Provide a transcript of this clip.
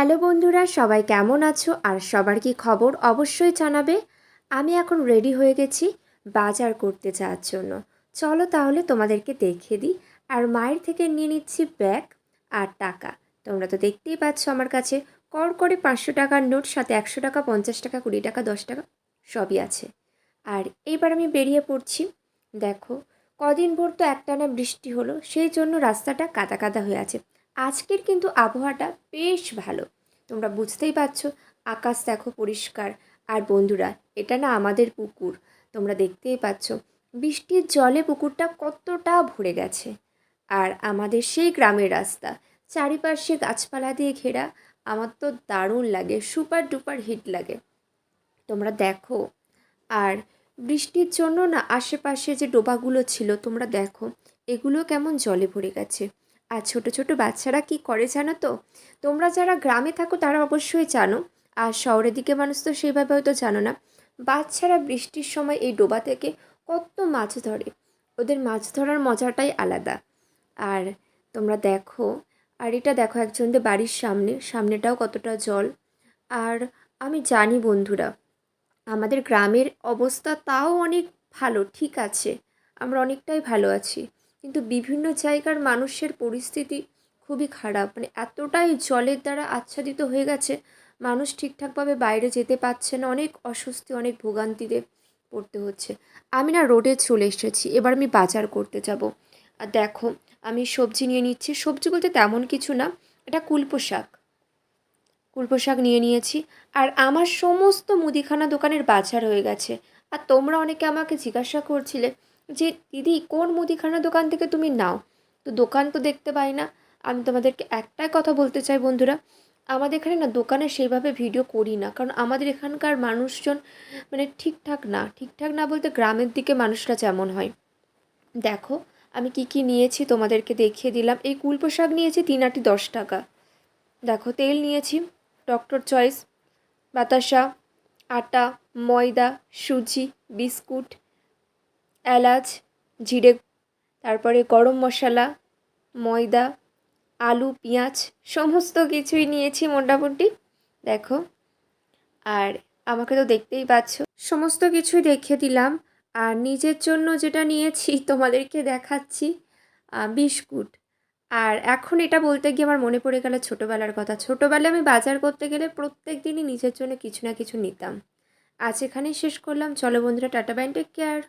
Hello বন্ধুরা, সবাই কেমন আছো আর সবার কি খবর অবশ্যই জানাবে। আমি এখন রেডি হয়ে গেছি বাজার করতে যাওয়ার জন্য। চলো তাহলে তোমাদেরকে দেখে দিই। আর মায়ের থেকে নিয়ে নিচ্ছি ব্যাগ আর টাকা। তোমরা তো দেখতেই পাচ্ছ আমার কাছে কর করে পাঁচশো টাকার নোট, সাথে একশো টাকা, পঞ্চাশ টাকা, কুড়ি টাকা, দশ টাকা সবই আছে। আর এইবার আমি বেরিয়ে পড়ছি। দেখো, কদিন ভোর তো একটানা বৃষ্টি হলো, সেই জন্য রাস্তাটা কাদা কাদা হয়ে আছে। আজকের কিন্তু আবহাওয়াটা বেশ ভালো। তোমরা বুঝতেই পারছ, আকাশ দেখো পরিষ্কার। আর বন্ধুরা, এটা না আমাদের পুকুর। তোমরা দেখতেই পাচ্ছ, বৃষ্টির জলে পুকুরটা কতটা ভরে গেছে। আর আমাদের সেই গ্রামের রাস্তা, চারিপাশে গাছপালা দিয়ে ঘেরা, আমার তো দারুণ লাগে, সুপার ডুপার হিট লাগে। তোমরা দেখো, আর বৃষ্টির জন্য না আশেপাশে যে ডোবাগুলো ছিল, তোমরা দেখো, এগুলো কেমন জলে ভরে গেছে। আর ছোট ছোট বাচ্চারা কি করে জানো তো? তোমরা যারা গ্রামে থাকো তারা অবশ্যই জানো। আর শহরের দিকে মানুষ তো সেইভাবে হয়তো জানো না। বাচ্চারা বৃষ্টির সময় এই ডোবা থেকে কত মাছ ধরে। ওদের মাছ ধরার মজাটাই আলাদা। আর তোমরা দেখো, আর এটা দেখো একজনদের বাড়ির সামনে। সামনেটাও কতটা জল। আর আমি জানি বন্ধুরা, আমাদের গ্রামের অবস্থা তাও অনেক ভালো, ঠিক আছে। আমরা অনেকটাই ভালো আছি। কিন্তু বিভিন্ন জায়গার মানুষের পরিস্থিতি খুবই খারাপ। মানে এতটাই জলের দ্বারা আচ্ছাদিত হয়ে গেছে, মানুষ ঠিকঠাকভাবে বাইরে যেতে পারছে না, অনেক অস্বস্তি, অনেক ভোগান্তিতে পড়তে হচ্ছে। আমি না রোডে চলে এসেছি, এবার আমি বাজার করতে যাব। আর দেখো, আমি সবজি নিয়ে নিচ্ছি। সবজি বলতে তেমন কিছু না, এটা কুলপো শাক। কুলপো শাক নিয়ে নিয়েছি। আর আমার সমস্ত মুদিখানা দোকানের বাজার হয়ে গেছে। আর তোমরা অনেকে আমাকে জিজ্ঞাসা করছিলে যে, দিদি, কোন মুদিখানা দোকান থেকে তুমি নাও? তো দোকান তো দেখতে পাই না। আমি তোমাদেরকে একটাই কথা বলতে চাই, বন্ধুরা। আমাদের এখানে না দোকানে সেইভাবে ভিডিও করি না। কারণ আমাদের এখানকার মানুষজন মানে ঠিকঠাক না। ঠিকঠাক না বলতে গ্রামের দিকে মানুষরা যেমন হয়। দেখো, আমি কি কি নিয়েছি তোমাদেরকে দেখিয়ে দিলাম। এই কুলপো শাক নিয়েছি তিন আটি দশ টাকা। দেখো, তেল নিয়েছি, ডক্টর চয়েস, বাতাসা, আটা, ময়দা, সুজি, বিস্কুট এলাচ, জিরে, তারপরে গরম মশলা, ময়দা, আলু, পেঁয়াজ, সমস্ত কিছুই নিয়েছি মোটামুটি, দেখো। আর আমাকে তো দেখতেই পাচ্ছ। সমস্ত কিছুই দেখে দিলাম। আর নিজের জন্য যেটা নিয়েছি, তোমাদেরকে দেখাচ্ছি বিস্কুট। আর এখন এটা বলতে গিয়ে আমার মনে পড়ে গেল ছোটোবেলার কথা। ছোটোবেলায় আমি বাজার করতে গেলে প্রত্যেক দিনই নিজের জন্য কিছু না কিছু নিতাম। আজ এখানেই শেষ করলাম। চলো বন্ধুরা, টাটা ব্যান্ড টেক কেয়ার